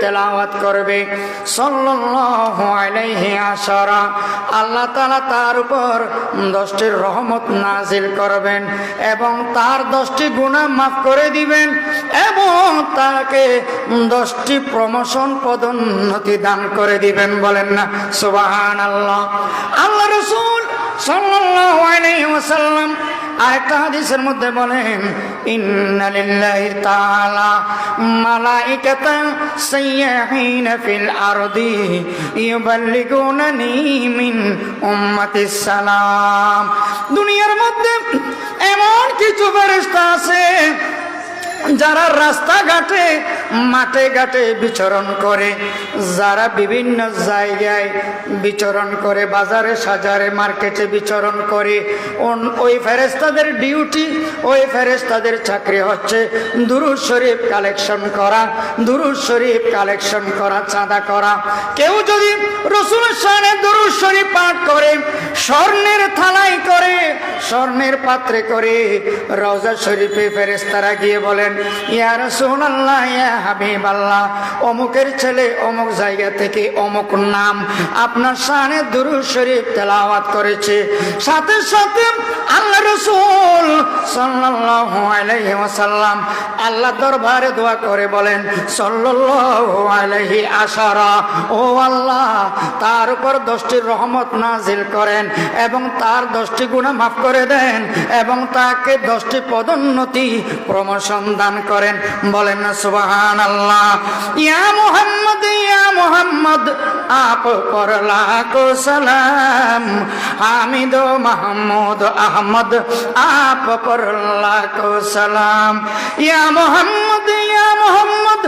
তেলাওয়াত করবে। আলাইহি আল্লাহ তাআলা তার উপর দশটি রহমত নাজিল করবেন এবং তার দশটি গুণা মাফ করে দিবেন এবং তাকে দশটি প্রমোশন পদোন্নতি দান করে দিবেন বলেন না? সুবহানাল্লাহ। আল্লাহ আল্লাহ রসুল সাল্লাল্লাহু আলাইহি আরেকটা হাদিসের মধ্যে বলেন ইন্না লিল্লাহি তাআলা মালাইকাতান সাইয়্যাহিন ফিল আরদি ইউবাল্লিগুনানি দুনিয়ার মধ্যে এমন কিছু ফেরেশতা আছে যারা রাস্তাঘাটে, মাঠে ঘাটে বিচরণ করে, যারা বিভিন্ন জায়গায় বিচরণ করে, বাজারে, সাজারে, মার্কেটে বিচরণ করে ওই ফেরেস্তাদের ডিউটি, ওই ফেরেস্তাদের চাকরি হচ্ছে দুরুদ শরীফ কালেকশন করা, দুরুদ শরীফ কালেকশন করা, চাঁদা করা। কেউ যদি রসুলের সামনে দুরুদ শরীফ পাঠ করে, স্বর্ণের থালায় করে, স্বর্ণের পাত্রে করে, রওজা শরীফে ফেরেস্তারা গিয়ে বলেন রাসূলুল্লাহ, ইয়া হাবিবাল্লাহ, অমুকের ছেলে অমুক জায়গা থেকে অমুক নাম আপনার সামনে দুরূদ শরীফ তেলাওয়াত করেছে। সাথে সাথে আল্লাহ রাসূল আল্লাহ দরবারে দোয়া করে বলেন, সাল্লাল্লাহু আশারা ও আল্লাহ, তার উপর দশটি রহমত নাজিল করেন এবং তার দশটি গুনাহ মাফ করে দেন এবং তাকে দশটি পদোন্নতি প্রমোশন দান করেন। বলেন না সুবাহান আল্লাহ ইয়া মোহাম্মদ ইয়া মোহাম্মদ, আপ করলাক সালাম। হামিদ মাহমুদ আহমদ, আপ করলাক সালাম। ইয়া মোহাম্মদ ইয়া মোহাম্মদ,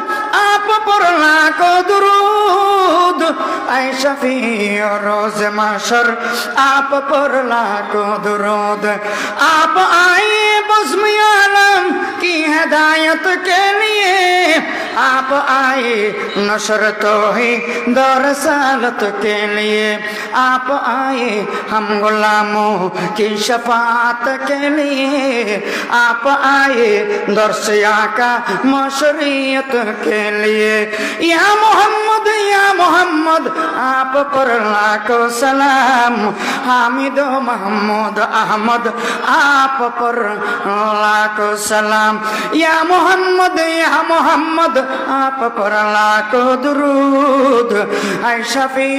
আপ করলাক দুরুদ। আই শফি রোজ মাসর, আপ করলাক দুরুদ। আপ আই आए बज़्म आलम की हदायत के लिए आप आए नशर तो ही दौर सालत के लिए आप आए हम गुलामों की शफात के लिए आप आए दर्शया का मशरियत के लिए या मोहम्मद या मोहम्मद आप पर लाखों सलाम हामिद महमूद अहमद आप पर लाखों सलाम या मोहम्मद या मोहम्मद आप पर लाखों दुरूद ऐ शफी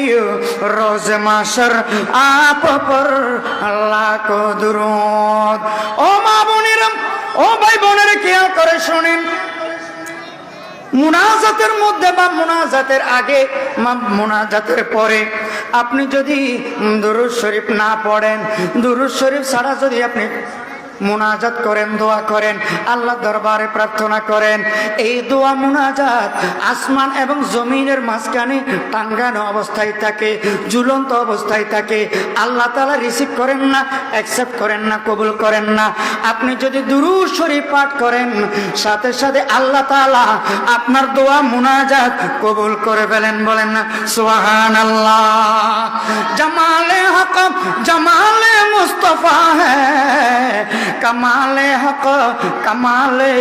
रोज माशर आप पर लाखों दुरूद ও মা বোনেরা ও ভাই বোনেরা খেয়াল করে শোনেন মুনাজাতের মধ্যে বা মুনাজাতের আগে বা মুনাজাতের পরে আপনি যদি দুরুদ শরীফ না পড়েন দুরুদ শরীফ ছাড়া যদি আপনি মুনাজাত করেন, দোয়া করেন আল্লাহ দরবারে প্রার্থনা করেন। এই দোয়া মুনাজাত আসমান এবং জমিনের মাঝখানে টাঙ্গানো অবস্থায় থাকে, ঝুলন্ত অবস্থায় থাকে। আল্লাহ তালা রিসিভ করেন না অ্যাকসেপ্ট করেন না, কবুল করেন না। আপনি যদি দুরু শরীফ পাঠ করেন, সাথে সাথে আল্লাহ তালা আপনার দোয়া মুনাজাত কবুল করে ফেলেন, বলেন না সোহান আল্লাহ জামালে হক, জামালে মুস্তফা হ্যাঁ कमाले हक कमाले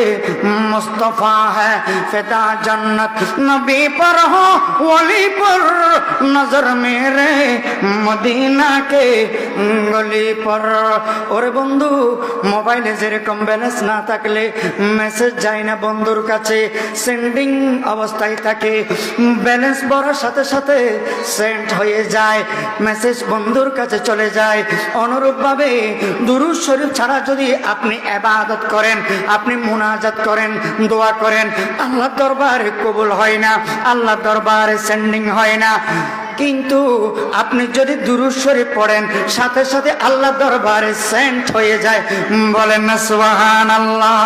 मुस्तफ़ा है फिदा जन्नत नबी पर हो वली पर नजर मेरे মদিনা কে গলি পর ওরে বন্ধু মোবাইলে যেরকম ব্যালেন্স না থাকলে মেসেজ যায় না বন্ধুর কাছে সেন্ডিং অবস্থায় থাকে ব্যালেন্স বড়ার সাথে সাথে সেন্ড হয়ে যায় মেসেজ বন্ধুর কাছে চলে যায় অনুরূপভাবে দুরুদ শরীফ ছাড়া যদি আপনি এবাদত করেন, আপনি মোনাজাত করেন, দোয়া করেন আল্লাহ দরবারে কবুল হয় না আল্লাহ দরবারে সেন্ডিং হয় না। কিন্তু আপনি যদি দুরুস্বরে পড়েন, সাথে সাথে আল্লাহ দরবারে সেন্ট হয়ে যায়। বলেন না সুবাহান আল্লাহ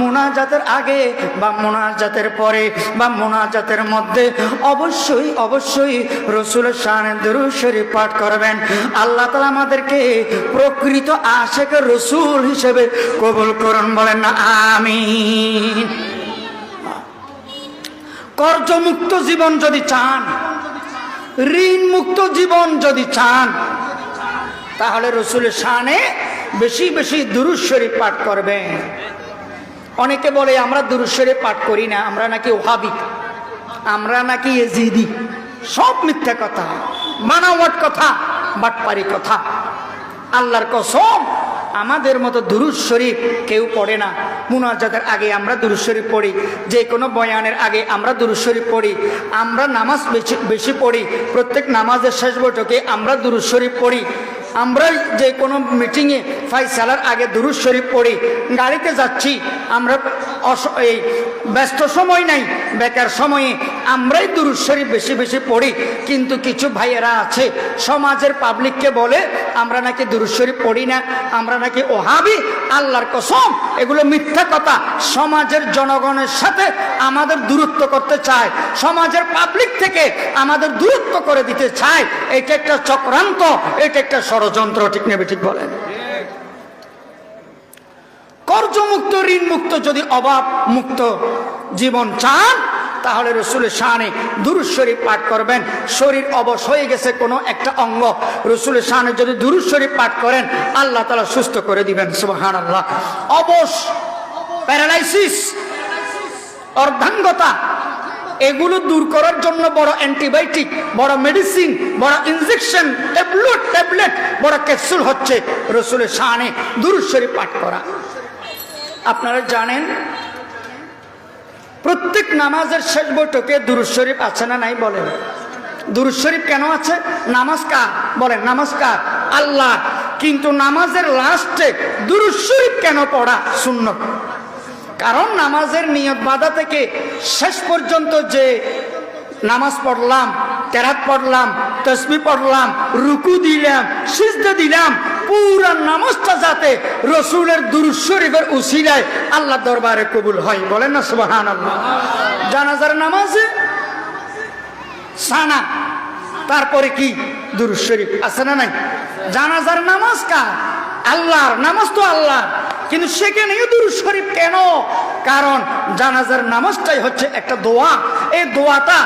মোনাজাতের আগে বা মোনাজাতের পরে বা মোনাজাতের মধ্যে অবশ্যই অবশ্যই রসুল শানে দুরুদ শরীফ পাঠ করবেন। আল্লাহ তালা আমাদেরকে প্রকৃত আশেকের রসুল হিসেবে কবুল করুন, বলেন না আমি কর্জমুক্ত জীবন যদি চান ঋণ মুক্ত জীবন যদি চান, তাহলে রসুলের শানে বেশি বেশি দুরুশ্বরী পাঠ করবেন। অনেকে বলে, আমরা দুরুশ্বরী পাঠ করি না, আমরা নাকি ওহাবি, আমরা নাকি এজিদি। সব মিথ্যা কথা বানাওয়াট কথা, বাটপারি কথা। আল্লাহর কসম, আমাদের মতো দুরুজ শরীফ কেউ পড়ে না। মুনাজাতের আগে আমরা দুরুশ্বরী পড়ি, যে কোনো বয়ানের আগে আমরা দুরুশ্বরী পড়ি, আমরা নামাজ বেশি বেশি পড়ি, প্রত্যেক নামাজের শেষ বৈঠকে আমরা দুরুশ্বরী পড়ি আমরা যে কোনো মিটিংয়ে ফাইসালার আগে দুরুশ্বরী পড়ি, গাড়িতে যাচ্ছি, আমরা এই ব্যস্ত সময় নাই, বেকার সময়ে আমরাই দুরুজ শরীফ বেশি বেশি পড়ি। কিন্তু কিছু ভাইয়েরা আছে, সমাজের পাবলিককে বলে, আমরা নাকি দুরুজ শরীফ পড়ি না, আমরা নাকি ওহাবি, আল্লাহর কসম। এগুলো মিথ্যা কথা। সমাজের জনগণের সাথে আমাদের দূরত্ব করতে চায়, সমাজের পাবলিক থেকে আমাদের দূরত্ব করে দিতে চায়। এটা একটা চক্রান্ত, এটা একটা ষড়যন্ত্র, ঠিক নেবে ঠিক বলেন? কর্জমুক্ত ঋণ মুক্ত যদি অভাব মুক্ত জীবন চান, তাহলে রসুলের শানে দুরুজ শরীফ পাঠ করবেন। শরীর অবশ হয়ে গেছে কোনো একটা অঙ্গ। রসুলের শানে যদি দুরুজ শরীফ পাঠ করেন, আল্লাহ তালা সুস্থ করে দিবেন সুবাহান আল্লাহ অবশ, প্যারালাইসিস, অর্ধাঙ্গতা, এগুলো দূর করার জন্য বড় অ্যান্টিবায়োটিক, বড় মেডিসিন, বড় ইনজেকশন, ট্যাবলেট ট্যাবলেট, বড় ক্যাপসুল হচ্ছে রসুলের শানে দুরুজ শরীফ পাঠ করা। আপনারা জানেন? প্রত্যেক নামাজের শেষ বৈঠকে দুরুজ শরীফ আছে না নাই বলেন? দুরুজ শরীফ কেন আছে? নামাজ কার? বলেন, নামাজ কার? আল্লাহ। কিন্তু নামাজের লাস্টে দুরুজ শরীফ কেন পড়া শূন্য কারণ নামাজের নিয়ত বাধা থেকে শেষ পর্যন্ত যে নামাজ পড়লাম, তেরাত পড়লাম, তসবি পড়লাম, রুকু দিলাম, সিজদা দিলাম পুরা নামাজটা যাতে রসুলের দুরুজ শরীফের উসিলায় আল্লাহ দরবারে কবুল হয়। বলেন না সুবাহান আল্লাহ জানাজার নামাজে সানা, তারপরে কি দুরুজ শরীফ আছে না নাই? জানাজার নামাজ কার? আল্লাহর, নামাজ তো আল্লাহ কিন্তু সেখানেও দুরুজ শরীফ কেন? কারণ জানাজার নামাজটাই হচ্ছে একটা দোয়া। এই দোয়াটা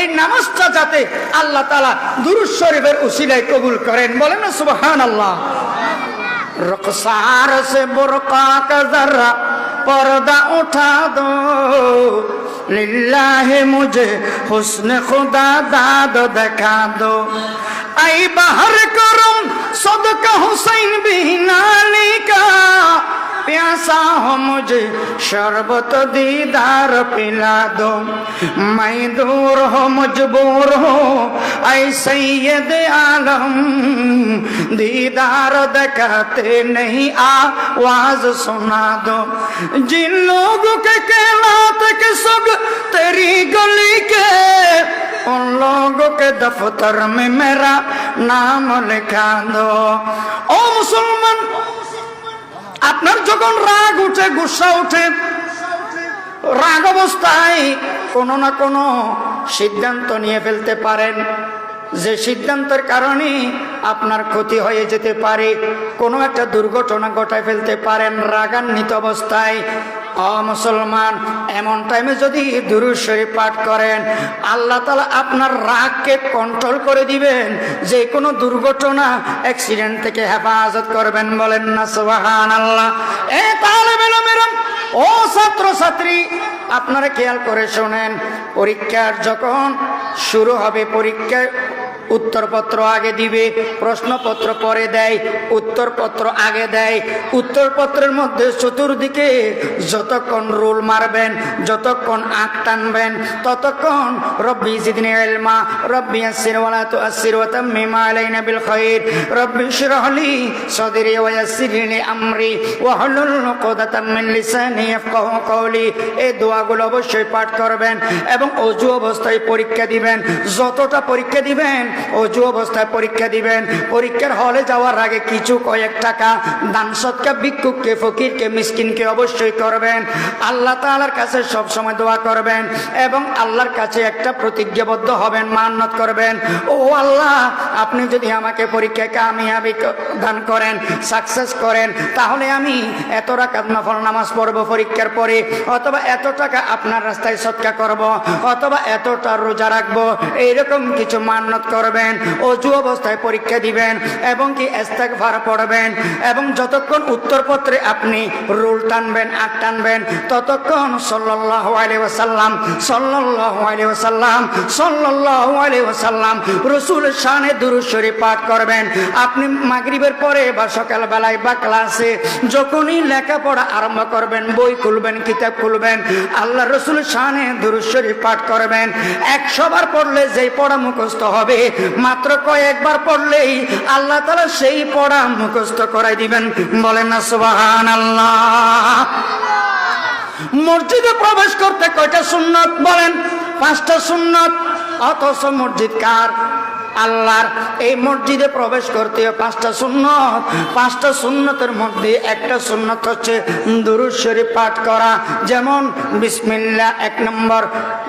এই নামাজটা যাতে আল্লাহ তালা দুরুজ শরীফের উশিলায় কবুল করেন, বলেন সুবহান আল্লাহ সে পর্দা উঠা দো, লিল্লাহে মুঝে হুসন খুদা দাদ দেখা দো। আই বাহার করম সদকা হুসাইন বিনালিকা प्यासा हो मुझे, शरबत दीदार पिला दो। मैं दूर हो, मजबूर हो, ऐसे ये आलम दीदार दिखाते नहीं, आवाज़ सुना दो। जिन लोगों के कहलाते के सब तेरी गली के, उन लोगों के दफ्तर में मेरा नाम लिखा दो। ओ मुसलमान যখন রাগ উঠে, গুসা উঠে, রাগ অবস্থায় কোনো না কোনো সিদ্ধান্ত নিয়ে ফেলতে পারেন। যে সিদ্ধান্তের কারণে আপনার ক্ষতি হয়ে যেতে পারে, কোনো একটা দুর্ঘটনা ঘটায় ফেলতে পারেন রাগান্বিত অবস্থায়। অ মুসলমান, এমন টাইমে যদি দুরুদ শরীফ পাঠ করেন, আল্লাহ তালা আপনার রাগকে কন্ট্রোল করে দিবেন। যে কোনো দুর্ঘটনা অ্যাক্সিডেন্ট থেকে হেফাজত করবেন বলেন না সুবাহান আল্লাহ এ তাহলে মেলামেরাম ও ছাত্র ছাত্রী আপনারা খেয়াল করে শোনেন, পরীক্ষার যখন শুরু হবে, পরীক্ষায় উত্তরপত্র আগে দিবে, প্রশ্নপত্র পরে দেয়, উত্তরপত্র আগে দেয়। উত্তরপত্রের মধ্যে চতুর্দিকে যতক্ষণ রোল মারবেন, যতক্ষণ আঁক টানবেন, ততক্ষণ রব্বি জিদনি ইলমা, রব্বি ইয়াসসির ওয়ালা তুআসসির ওয়া তাম্মিম আলাইনা বিল খাইর, রব্বি ইশরাহ লি সাদরি ওয়া ইয়াসসির লি আমরি, ওয়া হুলুল উকদাতাম মিন লিসানি ইয়াফকাহু কওলি। এই দোয়াগুলো অবশ্যই পাঠ করবেন এবং অজু অবস্থায় পরীক্ষা দিবেন, যতটা পরীক্ষা দিবেন অজু অবস্থায় পরীক্ষা দিবেন। পরীক্ষার হলে যাওয়ার আগে কিছু কয়েক টাকা দান সৎকা ভিক্ষুককে, ফকিরকে, মিসকিনকে অবশ্যই করবেন। আল্লাহ তাআলার কাছে সব সময় দোয়া করবেন এবং আল্লাহর কাছে একটা প্রতিজ্ঞাবদ্ধ হবেন মান্নত করবেন। ও আল্লাহ, আপনি যদি আমাকে পরীক্ষায় কামিয়াবি দান করেন সাকসেস করেন, তাহলে আমি এত রাকাত নফল নামাজ পড়ব পরীক্ষার পরে, অথবা এত টাকা আপনার রাস্তায় সৎকা করব, অথবা এতটা রোজা রাখব, এইরকম কিছু মান্নত করবেন। অজু অবস্থায় পরীক্ষা দিবেন, এবং কি এস্তাক ভাড়া পড়বেন, এবং যতক্ষণ উত্তরপত্রে আপনি রুল টানবেন আট টানবেন, ততক্ষণ সাল্লাহ আলাইহি ওয়াসাল্লাম সাল্লাহ আলাইহি ওয়াসাল্লাম সাল্লাহ আলাইহি ওয়াসাল্লাম রসুলের শানে দুরূদ শরীফ পাঠ করবেন। আপনি মাগরিবের পরে বা সকালবেলায় বা ক্লাসে যখনই লেখাপড়া আরম্ভ করবেন, বই খুলবেন, কিতাব খুলবেন, আল্লাহ রসুল শানে দুরুশ্বরী পাঠ করবেন। একশোবার পড়লে যেই পড়া মুখস্থ হবে মাত্র কয়েকবার পড়লেই আল্লাহ তালা সেই পড়া মুখস্থ করাই দিবেন। বলেন না সুবাহান আল্লাহ মসজিদে প্রবেশ করতে কয়টা সুন্নত বলেন? পাঁচটা সুন্নত। অথচ মসজিদ কার? আল্লাহর এই মসজিদে প্রবেশ করতে পাঁচটা সুন্নত। পাঁচটা সুন্নতের মধ্যে একটা সুন্নত হচ্ছে দুরুদ শরীফ পাঠ করা। যেমন, বিসমিল্লাহ এক নম্বর,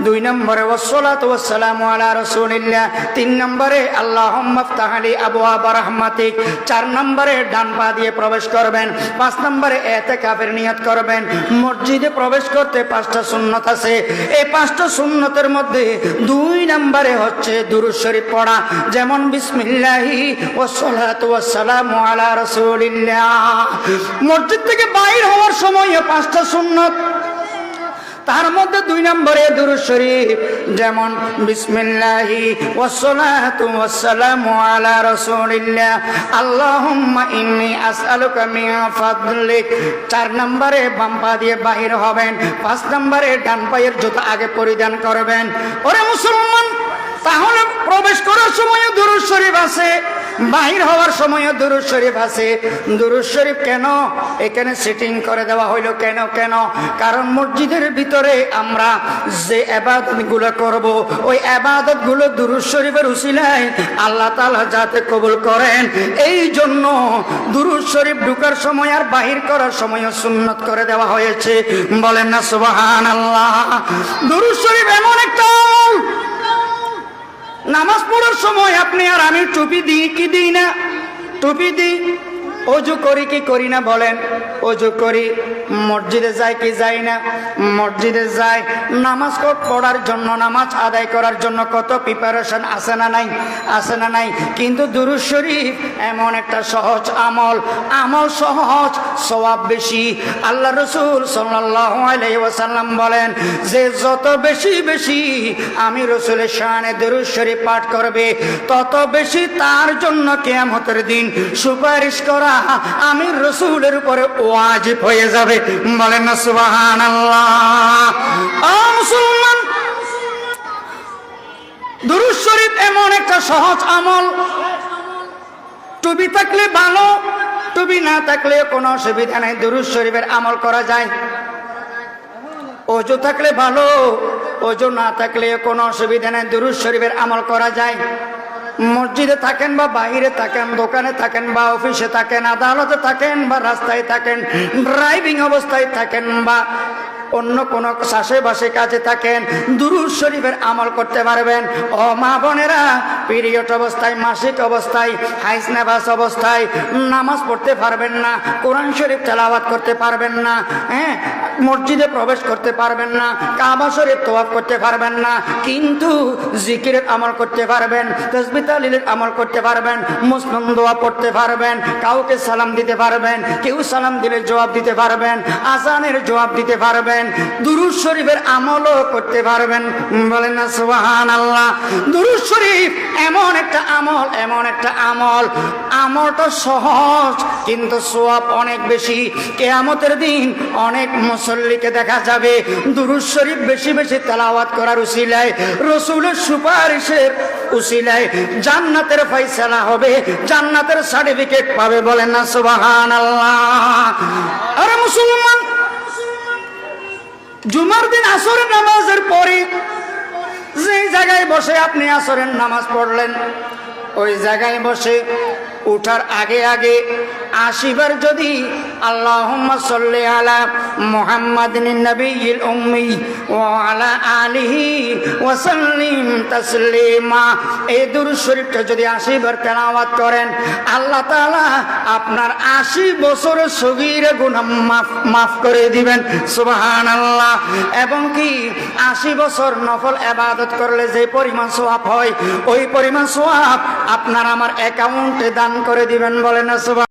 দুই নম্বরে ওসলাত ওসালাম আলা রসুলিল্লাহ। তিন নম্বরে আল্লাহ তাহালি আবু আবার রহমাতিক। চার নম্বরে, ডান পা দিয়ে প্রবেশ করবেন। পাঁচ নম্বরে এতে কাফের নিয়ত করবেন। মসজিদে প্রবেশ করতে পাঁচটা সুন্নত আছে। এই পাঁচটা সুন্নতের মধ্যে দুই নম্বরে হচ্ছে দুরুদ শরীফ পড়া। যেমন বিসমিল্লাহি ওসালাম আলা রসুলিল্লাহ। মসজিদ থেকে বাইর হওয়ার সময় পাঁচটা সুন্নত। তার মধ্যে দুই নম্বরে দুরুদ শরীফ, যেমন বিসমিল্লাহি ওয়াসসালাতু ওয়াসসালামু আলা রাসূলিল্লাহ। আল্লাহুম্মা ইন্নী আসআলুকা মিন ফাদলিক। চার নম্বরে বাম পা দিয়ে বাহির হবেন, পাঁচ নম্বরে ডান পায়ের জুতা আগে পরিধান করবেন। ওরে মুসলমান! প্রবেশ করার সময় দুরুদ শরীফ আছে, বাহির হওয়ার শরীফ আছে। শরীফ কেন? এখানে করে দেওয়া কেন কেন? কারণ মসজিদের ভিতরে আমরা যে ওই শরীফের আল্লাহ তাআলা যাতে কবুল করেন। এই জন্য দুরুদ শরীফ ঢুকার সময় আর বাহির করার সময় সুন্নত করে দেওয়া হয়েছে। বলেন না, সুবহানাল্লাহ। দুরুদ শরীফ এমন নামাজ পড়ার সময় আপনি আর আমি টুপি দিই কি দিই না? টুপি দিই। অজু করি কি করি না বলেন? অজু করি, মসজিদে যাই কি যাই না? মসজিদে যাই, নামাজ পড়ার জন্য, নামাজ আদায় করার জন্য কত প্রিপারেশন আছে না নাই? আছে না নাই? কিন্তু দুরুদ শরীফ এমন একটা সহজ আমল। আমল সহজ, সওয়াব বেশি। আল্লাহ রসুল ওয়াসাল্লাম বলেন, যে যত বেশি বেশি আমি রসুলের শানে দুরুদ শরীফ পাঠ করবে, তত বেশি তার জন্য কিয়ামতের দিন সুপারিশ করা আমি রসুলের উপরে ওয়াজিব হয়ে যাবে। বলেন না, সুবহানাল্লাহ। মুসলমান শরীফ এমন একটা সহজ আমল। টুপি থাকলে ভালো, টুপি না থাকলে কোনো অসুবিধা নেই, দুরুদ শরীফের আমল করা যায়। অজু থাকলে ভালো অজু না থাকলে কোনো অসুবিধা নেই, দুরুদ শরীফের আমল করা যায়। মসজিদে থাকেন বা বাইরে থাকেন, দোকানে থাকেন বা অফিসে থাকেন, আদালতে থাকেন বা রাস্তায় থাকেন, ড্রাইভিং অবস্থায় থাকেন বা অন্য কোন আশেপাশে কাজে থাকেন, দুরুদ শরীফের আমল করতে পারবেন। ও মা বোনেরা পিরিয়ড অবস্থায়, মাসিক অবস্থায় হাইস নেবাস অবস্থায়, নামাজ পড়তে পারবেন না, কোরআন শরীফ তেলাওয়াত করতে পারবেন না হ্যাঁ মসজিদে প্রবেশ করতে পারবেন না, কাবা শরীফ তোয়াফ করতে পারবেন না, কিন্তু জিকিরের আমল করতে পারবেন, তসবি তালিলের আমল করতে পারবেন, মুসলিম দোয়া পড়তে পারবেন, কাউকে সালাম দিতে পারবেন, কেউ সালাম দিলে জবাব দিতে পারবেন আসানের জবাব দিতে পারবেন, দুরুদ শরীফের আমলও করতে পারবেন, বলেন না সুবাহান আল্লাহ দুরুদ শরীফ এমন একটা আমল, এমন একটা আমল। আমলটা সহজ, কিন্তু সোয়াব অনেক বেশি। কেয়ামতের দিন অনেক মুসল্লিকে দেখা যাবে, দুরুদ শরীফ বেশি বেশি তেলাওয়াত করার উসিলায়, রসুলের সুপারিশের উসিলায় জান্নাতের ফয়সালা হবে, জান্নাতের সার্টিফিকেট পাবে বলেন না সুবাহান আল্লাহ আরে মুসলমান, জুমার দিন আসরের নামাজের পরে যে জায়গায় বসে আপনি আসরের নামাজ পড়লেন ওই জায়গায় বসে উঠার আগে আগে আশিবার যদি আল্লাহ আলা আলা করেন, আল্লাহ আপনার আশি বছরের সগীর মাফ মাফ করে দিবেন, সুবহানাল্লাহ। এবং কি আশি বছর নফল এবাদত করলে যে পরিমাণ সোয়াব হয়, ওই পরিমাণ সোয়াব আপনার আমার অ্যাকাউন্টে দান করে দিবেন বলেন না সুবহান